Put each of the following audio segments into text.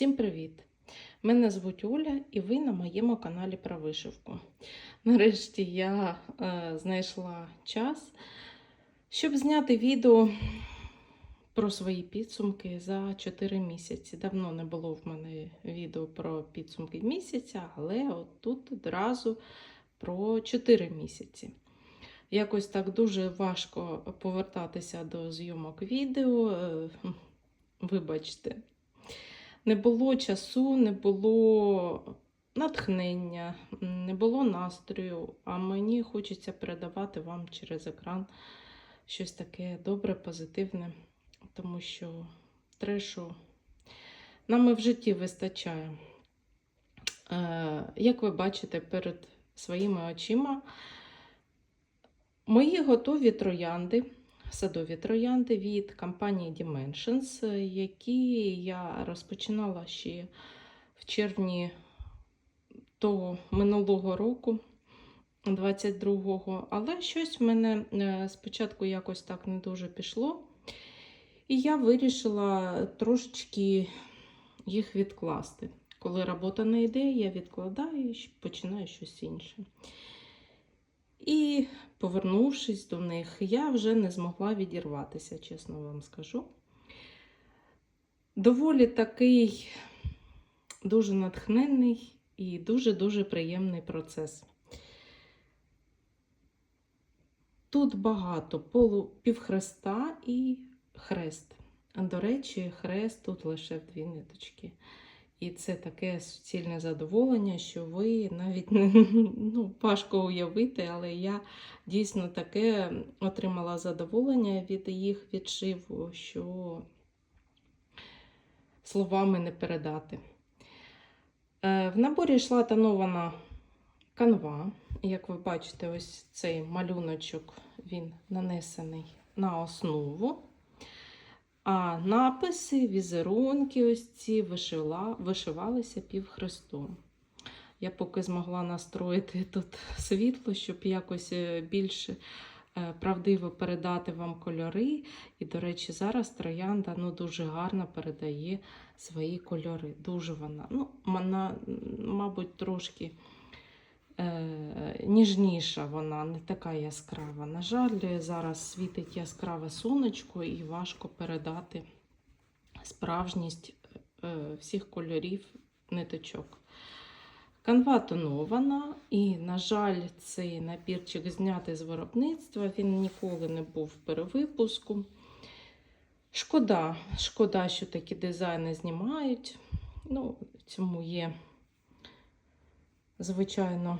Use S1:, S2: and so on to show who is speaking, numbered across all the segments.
S1: Всім привіт! Мене звуть Оля і ви на моєму каналі про вишивку. Нарешті я е, знайшла час, щоб зняти відео про свої підсумки за 4 місяці. Давно не було в мене відео про підсумки місяця, але от тут одразу про 4 місяці. Якось так дуже важко повертатися до зйомок відео. е, Вибачте, не було часу, не було натхнення, не було настрою, а мені хочеться передавати вам через екран щось таке добре, позитивне, тому що трешу нам і в житті вистачає. Е, Як ви бачите перед своїми очима, мої готові троянди садові троянди від компанії Dimensions, е, які я розпочинала ще в червні того минулого року, 22-го, але щось в мене е, спочатку якось так не дуже пішло. І я вирішила трошечки їх відкласти. Коли робота не йде, я відкладаю і починаю щось інше. І повернувшись до них, я вже не змогла відірватися, чесно вам скажу. Доволі такий дуже натхненний і дуже-дуже приємний процес. Тут багато полу півхреста і хрест. До речі, хрест тут лише в дві ниточки. І це таке суцільне задоволення, що ви навіть не ну, важко уявити, але я дійсно таке отримала задоволення від їх відшиву, що словами не передати. Е, В наборі йшла тонована канва. Як ви бачите, ось цей малюночок він нанесений на основу. А написи, візерунки ось ці вишила, вишивалися півхрестом. Я поки змогла настроїти тут світло, щоб якось е, більше е, правдиво передати вам кольори. І, до речі, зараз троянда ну, дуже гарно передає свої кольори. Дуже вона, ну, вона, мабуть, трошки ніжніша вона, не така яскрава. На жаль, зараз світить яскраве сонечко і важко передати справжність е, всіх кольорів ниточок. Канва тонована, і, на жаль, цей набірчик знятий з виробництва, він ніколи не був в перевипуску. Шкода, шкода, що такі дизайни знімають. Ну, цьому є, звичайно,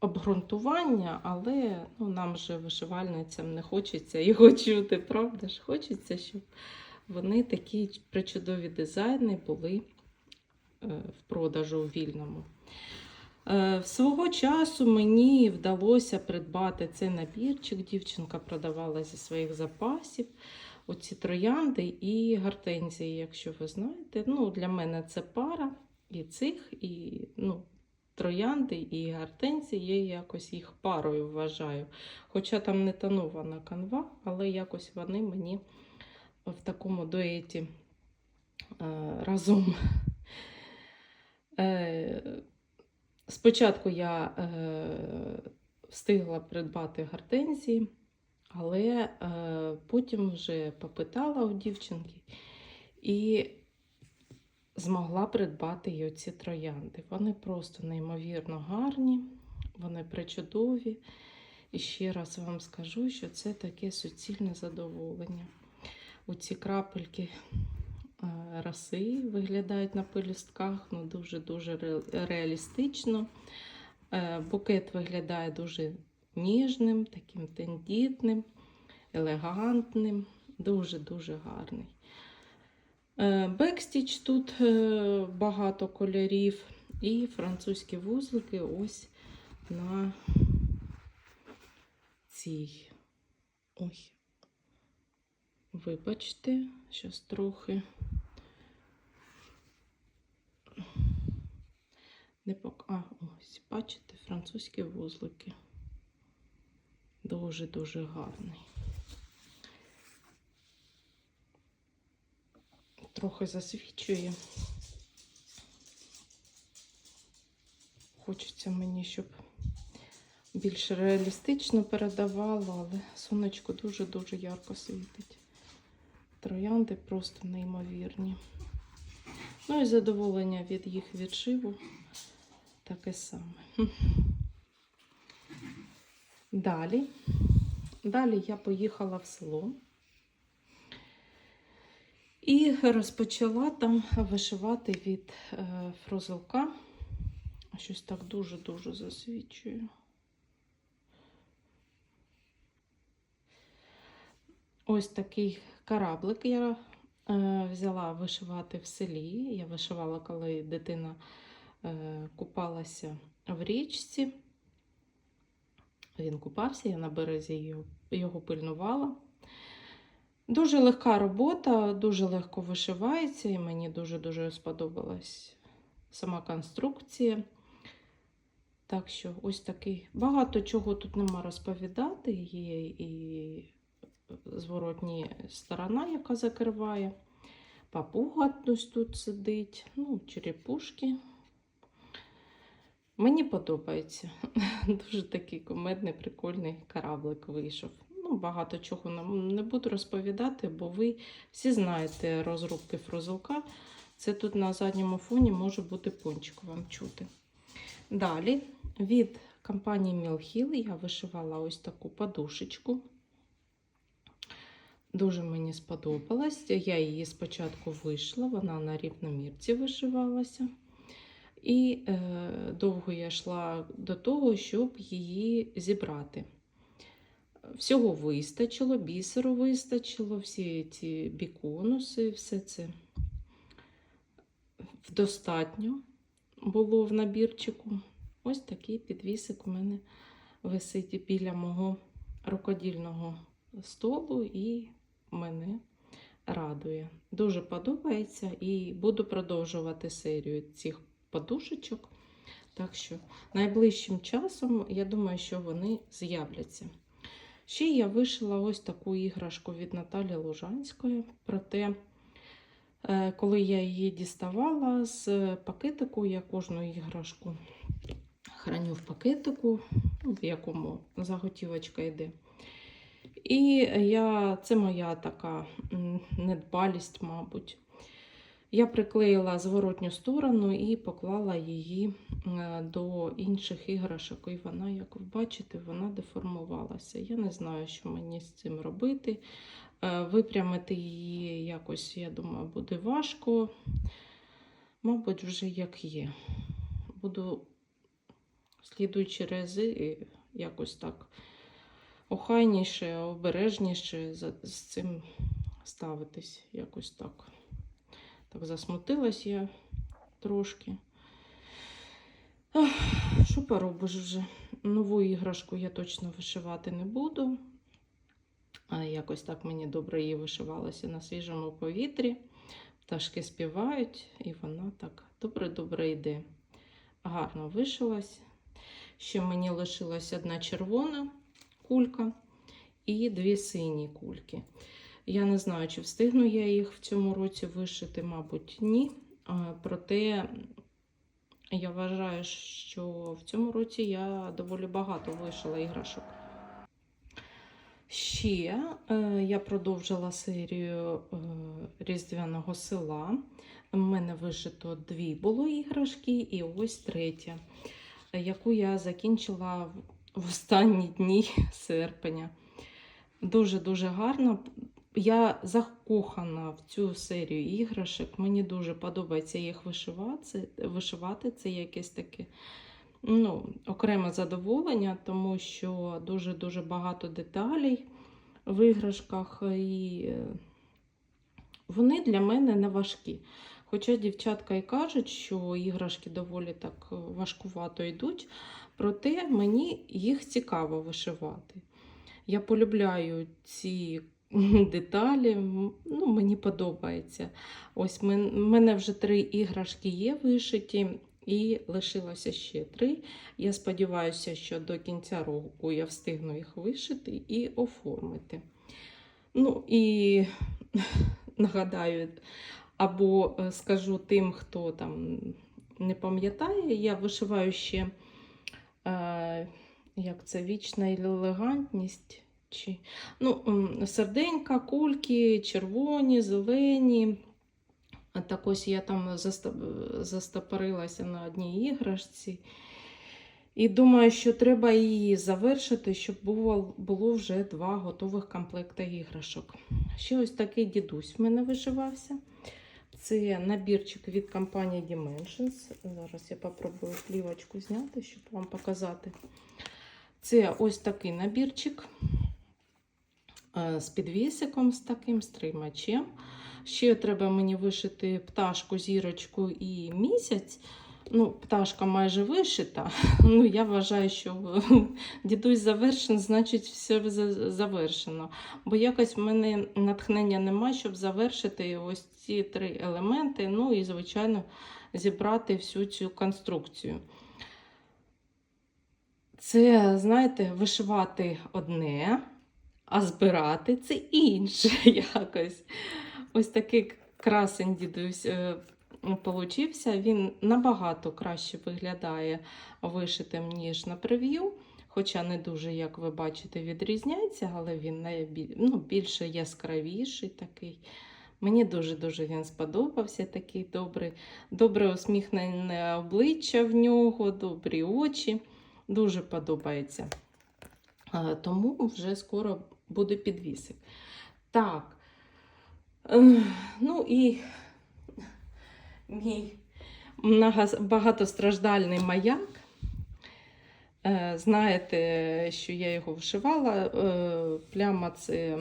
S1: обґрунтування, але ну, нам же вишивальницям не хочеться його чути, правда ж? Хочеться, щоб вони такі причудові дизайни були е, в продажу у вільному. Е, Свого часу мені вдалося придбати цей набірчик. Дівчинка продавала зі своїх запасів оці троянди і гортензії, якщо ви знаєте. Ну, Для мене це пара і цих, і ну, троянди і гортензії, я якось їх парою вважаю. Хоча там не тонована канва, але якось вони мені в такому дуеті е, разом. Е, Спочатку я е, встигла придбати гортензії, але потім вже попитала у дівчинки і змогла придбати й оці троянди. Вони просто неймовірно гарні, вони причудові. І ще раз вам скажу, що це таке суцільне задоволення. Оці крапельки е, роси виглядають на пелюстках, ну дуже-дуже реалістично. Е, Букет виглядає дуже ніжним, таким тендітним, елегантним, дуже-дуже гарний. Е, Бекстіч тут е, багато кольорів, і французькі вузлики ось на цій. Ой. Вибачте, щось трохи. Не пок... А, ось, бачите, французькі вузлики. Дуже-дуже гарний. Трохи засвічує. Хочеться мені, щоб більш реалістично передавало, але сонечко дуже-дуже ярко світить. Троянди просто неймовірні. Ну і задоволення від їх відшиву таке саме. Далі. Далі я поїхала в село і розпочала там вишивати від е, фрузелка. Щось так дуже-дуже засвічує. Ось такий кораблик я е, взяла вишивати в селі. Я вишивала, коли дитина е, купалася в річці. Він купався, я на березі його пильнувала. Дуже легка робота, дуже легко вишивається, і мені дуже-дуже сподобалась сама конструкція. Так що, ось такий. Багато чого тут нема розповідати. Є і зворотня сторона, яка закриває. Папуга ось тут сидить, ну, черепушки. Мені подобається. Дуже такий кумедний, прикольний кораблик вийшов. Ну, багато чого не буду розповідати, бо ви всі знаєте розробки фрузелка. Це тут на задньому фоні може бути пончик вам чути. Далі від компанії Мілхіл я вишивала ось таку подушечку. Дуже мені сподобалась. Я її спочатку вийшла, вона на рівномірці вишивалася. І е, довго я йшла до того, щоб її зібрати. Всього вистачило, бісеру вистачило, всі ці біконуси, все це достатньо було в набірчику. Ось такий підвісик у мене висить біля мого рукодільного столу і мене радує. Дуже подобається і буду продовжувати серію цих подушечок. Так що найближчим часом, я думаю, що вони з'являться. Ще я вишила ось таку іграшку від Наталі Лужанської. Проте, е, коли я її діставала з пакетику, я кожну іграшку храню в пакетику, в якому заготівочка йде. І я, це моя така недбалість, мабуть. Я приклеїла зворотню сторону і поклала її е, до інших іграшок, і вона, як ви бачите, вона деформувалася. Я не знаю, що мені з цим робити. Е, випрямити її якось, я думаю, буде важко. Мабуть, вже як є. Буду слідуючі рази якось так охайніше, обережніше з цим ставитись. Якось так. Так, засмутилась я трошки. Ах, що поробиш вже? Нову іграшку я точно вишивати не буду. А якось так мені добре її вишивалася на свіжому повітрі. Пташки співають, і вона так добре-добре йде. Гарно вишилась. Ще мені лишилась одна червона кулька і дві сині кульки. Я не знаю, чи встигну я їх в цьому році вишити, мабуть, ні. Проте я вважаю, що в цьому році я доволі багато вишила іграшок. Ще е, я продовжила серію е, Різдвяного села. У мене вишито дві було іграшки, і ось третя, яку я закінчила в останні дні серпня. Дуже-дуже гарно. Я закохана в цю серію іграшок. Мені дуже подобається їх вишивати. вишивати. Це якесь таке ну, окреме задоволення, тому що дуже-дуже багато деталей в іграшках, і е, вони для мене не важкі. Хоча дівчатка і кажуть, що іграшки доволі так важкувато йдуть, проте мені їх цікаво вишивати. Я полюбляю ці деталі, ну, мені подобається. Ось в мене вже три іграшки є вишиті, і лишилося ще три. Я сподіваюся, що до кінця року я встигну їх вишити і оформити. Ну і нагадаю, Або е, скажу тим, хто там не пам'ятає, я вишиваю ще е, як це вічна елегантність. Чи, ну, серденька, кульки, червоні, зелені. Так ось я там застопорилася на одній іграшці. І думаю, що треба її завершити, щоб було, було вже два готових комплекти іграшок. Ще ось такий дідусь в мене вишивався. Це набірчик від компанії Dimensions. Зараз я попробую плівочку зняти, щоб вам показати. Це ось такий набірчик з підвісиком, з таким стримачем. Ще треба мені вишити пташку, зірочку і місяць. Ну, пташка майже вишита. Ну, я вважаю, що дідусь завершен, значить, все завершено. Бо якось в мене натхнення нема, щоб завершити ось ці три елементи. Ну і, звичайно, зібрати всю цю конструкцію. Це, знаєте, вишивати одне, а збирати це інше якось. Ось такий красень дідусь е, получився. Він набагато краще виглядає вишитим, ніж на прев'ю. Хоча не дуже, як ви бачите, відрізняється, але він найбіль... ну, більше яскравіший такий. Мені дуже-дуже він сподобався. Такий добрий, добре усміхнене обличчя в нього, добрі очі. Дуже подобається. Тому вже скоро буде підвісик. Так. Ну і мій багатостраждальний маяк. Е, Знаєте, що я його вишивала. Е, Пляма це.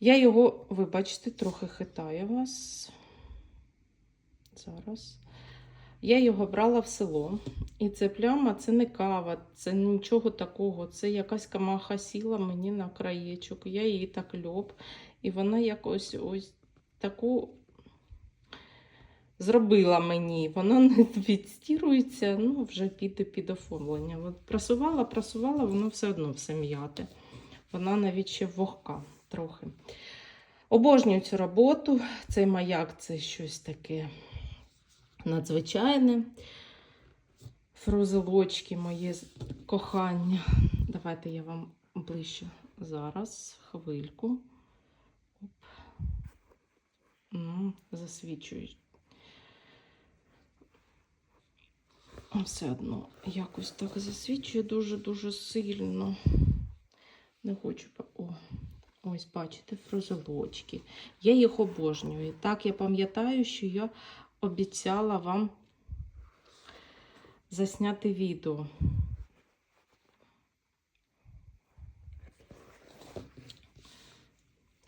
S1: Я його, ви бачите, трохи хитаю вас. Зараз. Я його брала в село. І це пляма, це не кава, це нічого такого. Це якась камаха сіла мені на краєчок. Я її так льоп. І вона якось ось таку зробила мені. Вона не відстірується, ну вже піде під оформлення. От прасувала, прасувала, воно все одно все м'яте. Вона навіть ще вогка трохи. Обожнюю цю роботу. Цей маяк це щось таке надзвичайне. Фрузелочки, моє кохання. Давайте я вам ближче зараз, хвильку. Оп. М, Засвічують. Все одно якось так засвічує дуже-дуже сильно. Не хочу. О, ось, бачите, фрузелочки. Я їх обожнюю. Так, я пам'ятаю, що я обіцяла вам засняти відео.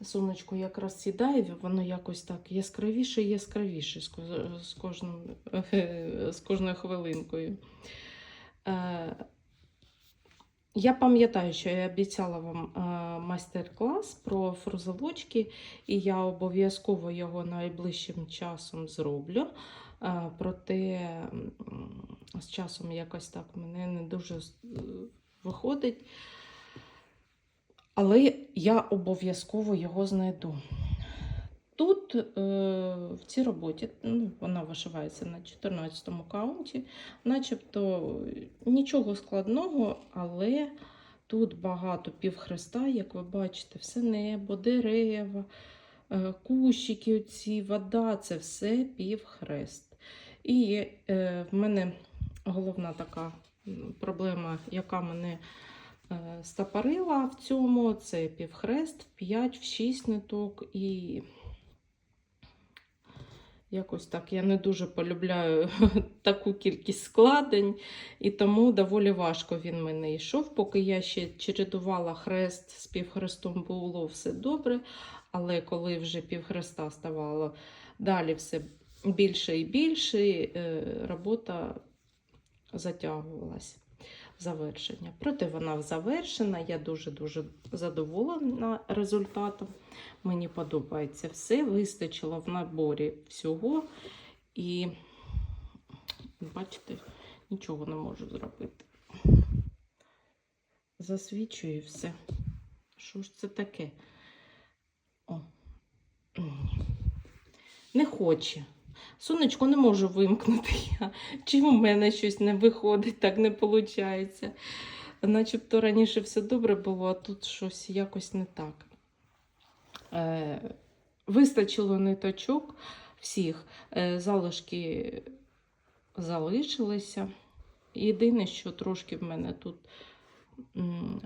S1: Сонечко якраз сідає, воно якось так яскравіше і яскравіше з, кожним, з кожною хвилинкою. Я пам'ятаю, що я обіцяла вам е, майстер-клас про фрузелочки, і я обов'язково його найближчим часом зроблю. Е, проте з часом якось так мене не дуже е, виходить. Але я обов'язково його знайду. Тут е, в цій роботі ну, вона вишивається на 14 му каунті, начебто нічого складного, але тут багато півхреста, як ви бачите, все небо, дерева, е, кущики, оці, вода це все півхрест. І е, в мене головна така проблема, яка мене стапарила в цьому, це півхрест, в 5, в 6 ниток і. Якось так я не дуже полюбляю таку кількість складень, і тому доволі важко він мене йшов. Поки я ще чередувала хрест з півхрестом, було все добре. Але коли вже півхреста ставало далі все більше і більше, е, робота затягувалась завершення. Проте вона завершена, я дуже-дуже задоволена результатом. Мені подобається все. Вистачило в наборі всього. І, бачите, нічого не можу зробити. Засвічую все. Що ж це таке? О. не хоче. Сонечко не можу вимкнути я. Чи в мене щось не виходить, так не виходить. Начебто раніше все добре було, а тут щось якось не так. Е, вистачило ниточок всіх, е, залишки залишилися. Єдине, що трошки в мене тут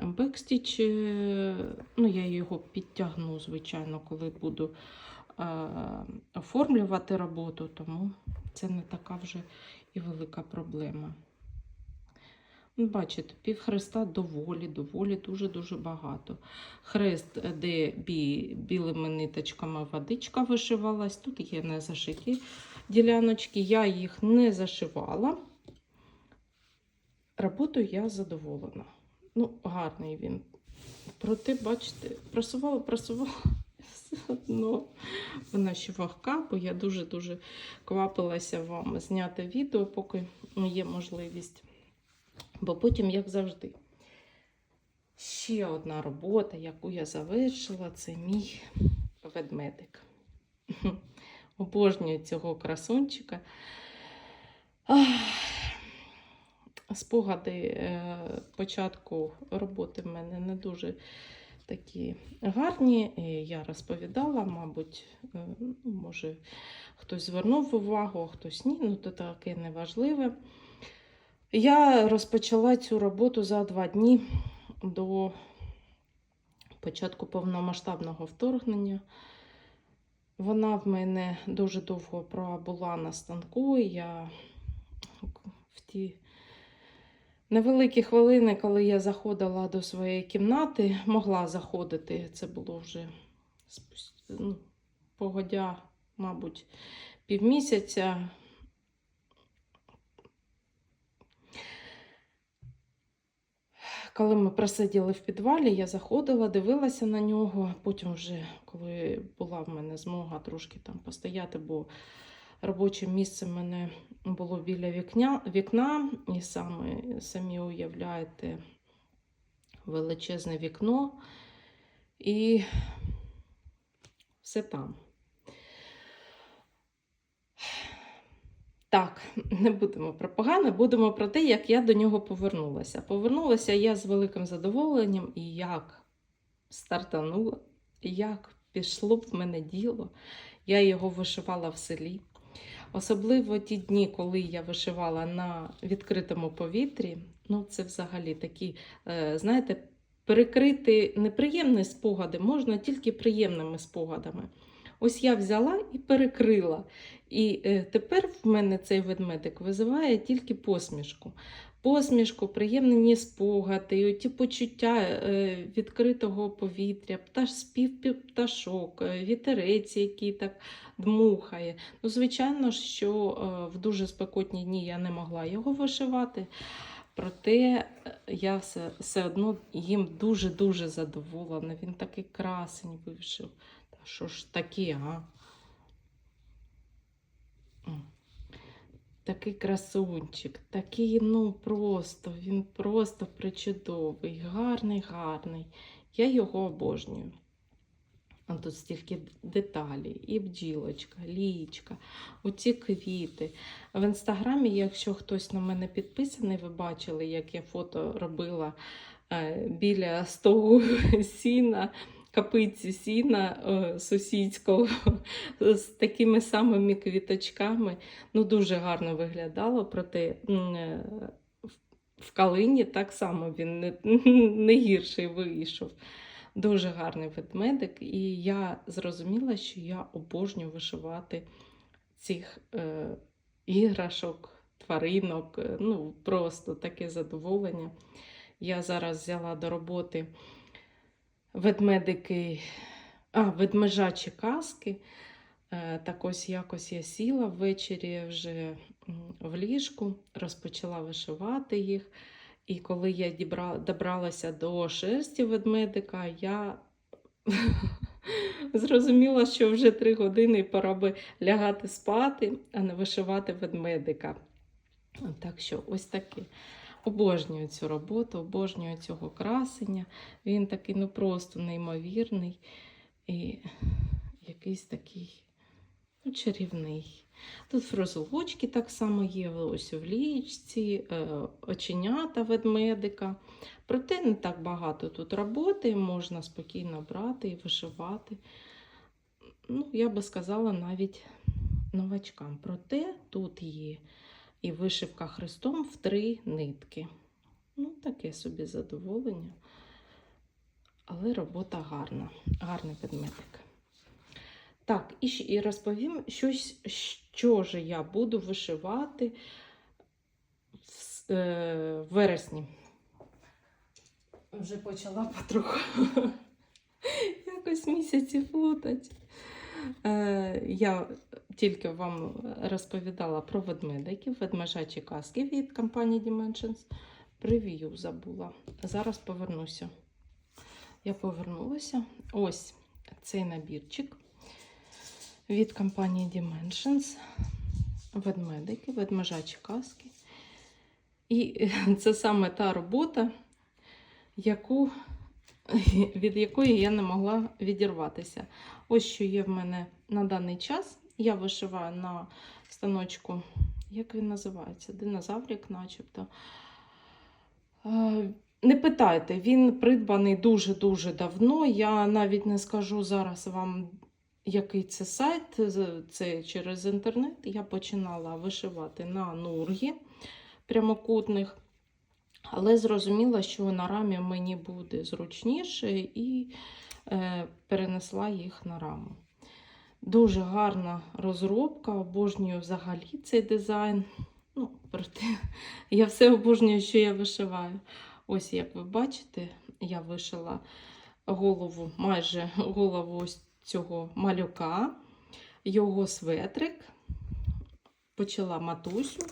S1: бекстіч, е, ну я його підтягну, звичайно, коли буду оформлювати роботу, тому це не така вже і велика проблема. Ну, Бачите, пів хреста доволі, доволі дуже-дуже багато. Хрест, е, де бі, білими ниточками водичка вишивалась, тут є не зашиті діляночки, я їх не зашивала. Роботою я задоволена. Ну, гарний він. Проте, бачите, просувала, просувала. Все одно вона ще вагка, бо я дуже-дуже квапилася вам зняти відео, поки є можливість. Бо потім, як завжди, ще одна робота, яку я завершила, це мій ведмедик. Обожнюю цього красунчика. Спогади е, початку роботи в мене не дуже такі гарні. Я розповідала, мабуть, е, ну, може хтось звернув увагу, а хтось ні, ну то таке неважливе. Я розпочала цю роботу за два дні до початку повномасштабного вторгнення. Вона в мене дуже довго пробула на станку. Я в ті невеликі хвилини, коли я заходила до своєї кімнати, могла заходити. Це було вже ну, погодя, мабуть, півмісяця. Коли ми просиділи в підвалі, я заходила, дивилася на нього. Потім, вже, коли була в мене змога трошки там постояти, бо робоче місце в мене було біля вікня, вікна, і саме, самі уявляєте, величезне вікно, і все там. Так, не будемо про погане, будемо про те, як я до нього повернулася. Повернулася я з великим задоволенням і як стартанула, як пішло в мене діло. Я його вишивала в селі. Особливо ті дні, коли я вишивала на відкритому повітрі, ну це взагалі такі, е, знаєте, перекрити неприємні спогади можна тільки приємними спогадами. Ось я взяла і перекрила. І е, тепер в мене цей ведмедик визиває тільки посмішку. Посмішку, приємні спогади, ті почуття е, відкритого повітря, пташ, спів пі- пташок, е, вітерець, який так дмухає. Ну, звичайно що е, в дуже спекотні дні я не могла його вишивати. Проте я все, все одно їм дуже-дуже задоволена. Він такий красень вийшов. Та що ж таке, а? Такий красунчик, такий, ну просто, він просто причудовий, гарний, гарний. Я його обожнюю. А тут стільки деталі, і бджілочка, лічка, оці квіти. В інстаграмі, якщо хтось на мене підписаний, ви бачили, як я фото робила е, біля стогу сіна, капиці сіна е, сусідського з такими самими квіточками. Ну, дуже гарно виглядало, проте е, в- калині так само він не, не гірший вийшов. Дуже гарний ведмедик, і я зрозуміла, що я обожнюю вишивати цих е, іграшок, тваринок. е, Ну, просто таке задоволення. Я зараз взяла до роботи ведмедики, а, ведмежачі каски. Е, Так ось якось я сіла ввечері вже в ліжку, розпочала вишивати їх. І коли я добралася до шерсті ведмедика, я зрозуміла, що вже три години і пора би лягати спати, а не вишивати ведмедика. Так що ось таке. Обожнюю цю роботу, обожнюю цього красення. Він такий ну просто неймовірний і якийсь такий Ну, чарівний. Тут фрозолочки так само є, ось в лічці, е, оченята ведмедика. Проте не так багато тут роботи, можна спокійно брати і вишивати. Ну, я би сказала, навіть новачкам. Проте тут є і вишивка хрестом в три нитки. Ну, таке собі задоволення. Але робота гарна, гарний ведмедик. Так, і, розповім щось, що ж я буду вишивати в, е, вересні. Вже почала потроху якось місяці плутати. Е, я тільки вам розповідала про ведмедиків, ведмежачі каски від компанії Dimensions. Прев'ю забула. Зараз повернуся. Я повернулася. Ось цей набірчик від компанії Dimensions. Ведмедики, ведмежачі каски. І це саме та робота, яку, від якої я не могла відірватися. Ось що є в мене на даний час. Я вишиваю на станочку, як він називається? Динозаврик, начебто. Е, Не питайте, він придбаний дуже-дуже давно. Я навіть не скажу зараз вам, який це сайт. Це через інтернет. Я починала вишивати на нургі прямокутних, але зрозуміла, що на рамі мені буде зручніше і перенесла їх на раму. Дуже гарна розробка, обожнюю взагалі цей дизайн. Ну, проте я все обожнюю, що я вишиваю. Ось, як ви бачите, я вишила голову, майже голову ось цього малюка, його светрик, почала матусю,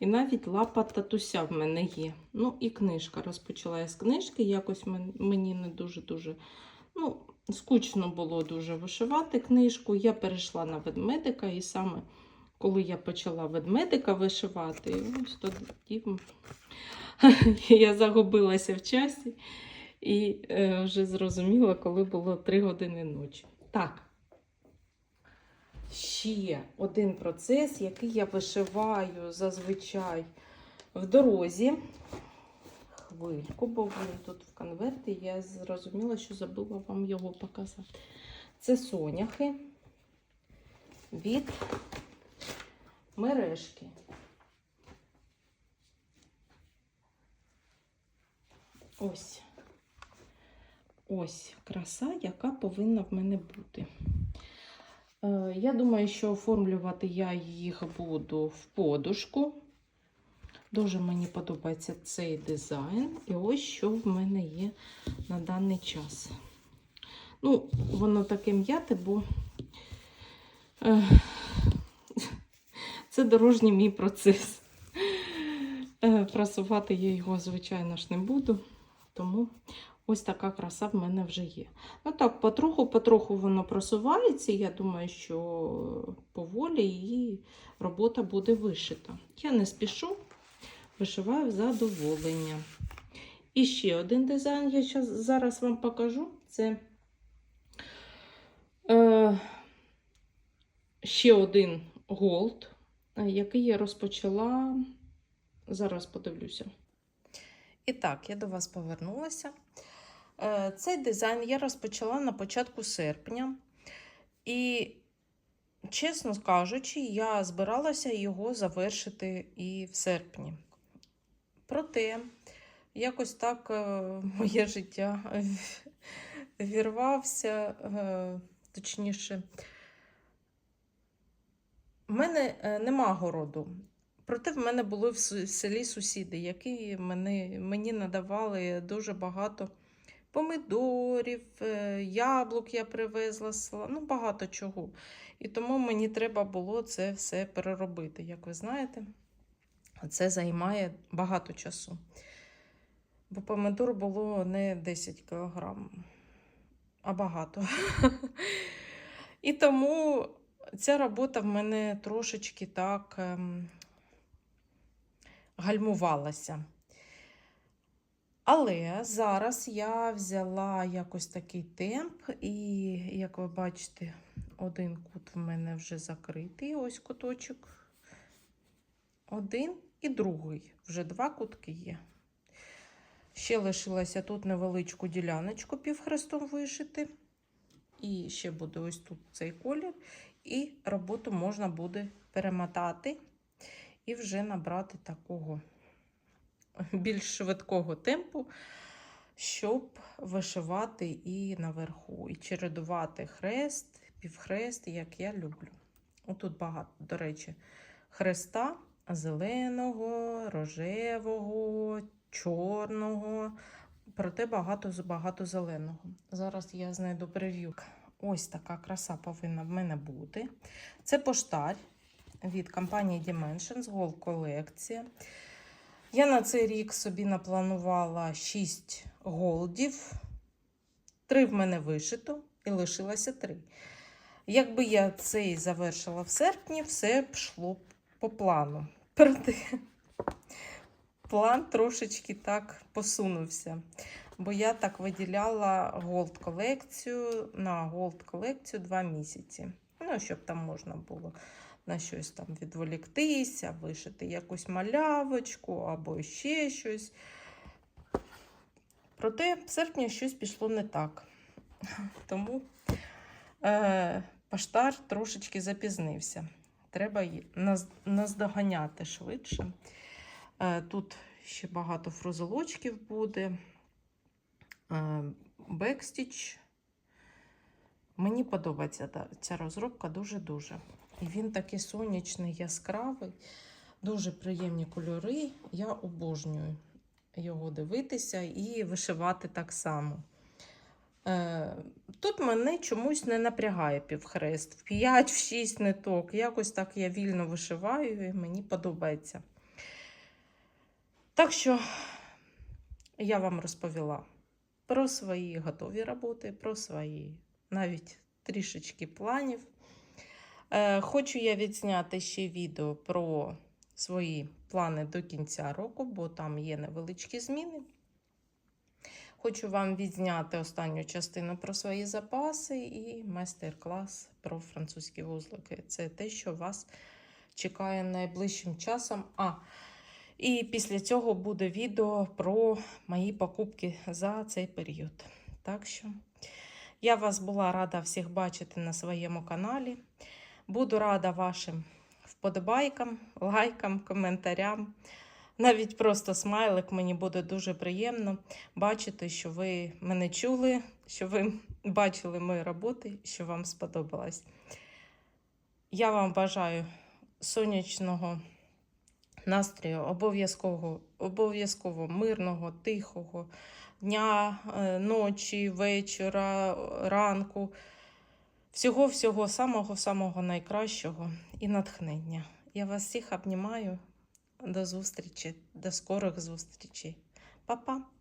S1: і навіть лапа татуся в мене є. Ну, і книжка. Розпочала я з книжки, якось мені не дуже-дуже. Ну, скучно було дуже вишивати книжку. Я перейшла на ведмедика, і саме коли я почала ведмедика вишивати, ось тоді я загубилася в часі і е, вже зрозуміла, коли було 3 години ночі. Так. Ще один процес, який я вишиваю зазвичай в дорозі. Хвильку, бо він тут в конверті, я зрозуміла, що забула вам його показати. Це соняхи від мережки. Ось. Ось краса, яка повинна в мене бути. Е, Я думаю, що оформлювати я їх буду в подушку. Дуже мені подобається цей дизайн. І ось що в мене є на даний час. Ну, воно таке м'яте, бо е, це дорожній мій процес. Е, Прасувати я його, звичайно ж, не буду. Тому ось така краса в мене вже є. Ну так, потроху-потроху воно просувається. Я думаю, що поволі і робота буде вишита. Я не спішу, вишиваю задоволення. І ще один дизайн я зараз вам покажу. Це е, ще один голд, е, який я розпочала. Зараз подивлюся. І так, я до вас повернулася. Е, Цей дизайн я розпочала на початку серпня. І, чесно кажучи, я збиралася його завершити і в серпні. Проте, якось так е, моє життя вірвався, е, точніше, в мене е, нема городу. Проте в мене були в селі сусіди, які мені, мені надавали дуже багато помидорів, яблук я привезла ну багато чого. І тому мені треба було це все переробити. Як ви знаєте, це займає багато часу. Бо помидор було не 10 кілограм, а багато. І тому ця робота в мене трошечки так ем, гальмувалася. Але зараз я взяла якось такий темп, і, як ви бачите, один кут в мене вже закритий, ось куточок. Один і другий. Вже два кутки є. Ще лишилося тут невеличку діляночку півхрестом вишити. І ще буде ось тут цей колір. І роботу можна буде перемотати і вже набрати такого більш швидкого темпу, щоб вишивати і наверху, і чередувати хрест, півхрест, як я люблю. Отут багато, до речі, хреста зеленого, рожевого, чорного. Проте багато багато зеленого. Зараз я знайду прев'ю. Ось така краса повинна в мене бути. Це поштар від компанії Dimensions Gold колекція. Я на цей рік собі напланувала 6 голдів. Три в мене вишито і лишилося 3. Якби я цей завершила в серпні, все б йшло по плану. Проте план трошечки так посунувся. Бо я так виділяла голд колекцію на голд колекцію 2 місяці. Ну, щоб там можна було на щось там відволіктися, вишити якусь малявочку або ще щось. Проте в серпні щось пішло не так. Тому е, поштар трошечки запізнився. Треба наздоганяти швидше. Е, тут ще багато фрузелочків буде. Е, Бекстіч. Мені подобається ця розробка дуже-дуже. І він такий сонячний, яскравий, дуже приємні кольори. Я обожнюю його дивитися і вишивати так само. Е, Тут мене чомусь не напрягає півхрест. В 5, в 6 ниток. Якось так я вільно вишиваю і мені подобається. Так що я вам розповіла про свої готові роботи, про свої навіть трішечки планів. Е, Хочу я відзняти ще відео про свої плани до кінця року, бо там є невеличкі зміни. Хочу вам відзняти останню частину про свої запаси і майстер-клас про французькі вузлики. Це те, що вас чекає найближчим часом. А, і після цього буде відео про мої покупки за цей період. Так що я вас була рада всіх бачити на своєму каналі. Буду рада вашим вподобайкам, лайкам, коментарям. Навіть просто смайлик мені буде дуже приємно бачити, що ви мене чули, що ви бачили мої роботи, що вам сподобалось. Я вам бажаю сонячного настрою, обов'язково, обов'язково мирного, тихого дня, е, ночі, вечора, ранку. Всього-всього самого-самого найкращого і натхнення. Я вас всіх обнімаю. До зустрічі, до скорих зустрічей. Па-па!